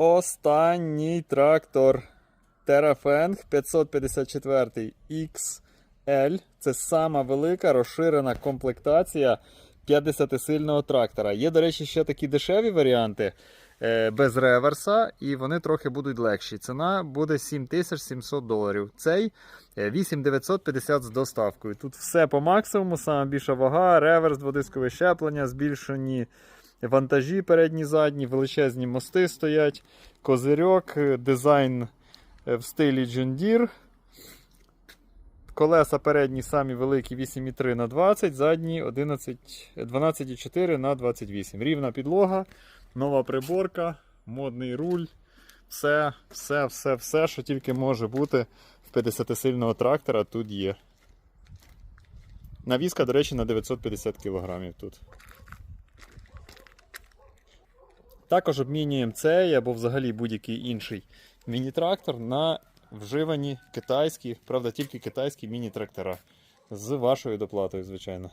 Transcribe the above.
Останній трактор Terrafeng 554 XL. Це сама велика розширена комплектація 50-сильного трактора. Є, до речі, ще такі дешеві варіанти е, без реверса, і вони трохи будуть легші. Ціна буде 7700 доларів. Цей е, 8950 з доставкою. Тут все по максимуму, саме більша вага, реверс, дводискове щеплення, збільшені вантажі передні, задні, величезні мости стоять, козирьок, е, дизайн е, в стилі John Deere. Колеса передні самі великі 8,3 на 20, задні 11, 12,4 на 28. Рівна підлога, нова приборка, модний руль. Все, все, все, все, що тільки може бути в 50-сильного трактора, тут є. Навіска, до речі, на 950 кг тут. Також обмінюємо цей або взагалі будь-який інший міні-трактор на вживані китайські, правда, тільки китайські міні-трактора з вашою доплатою, звичайно.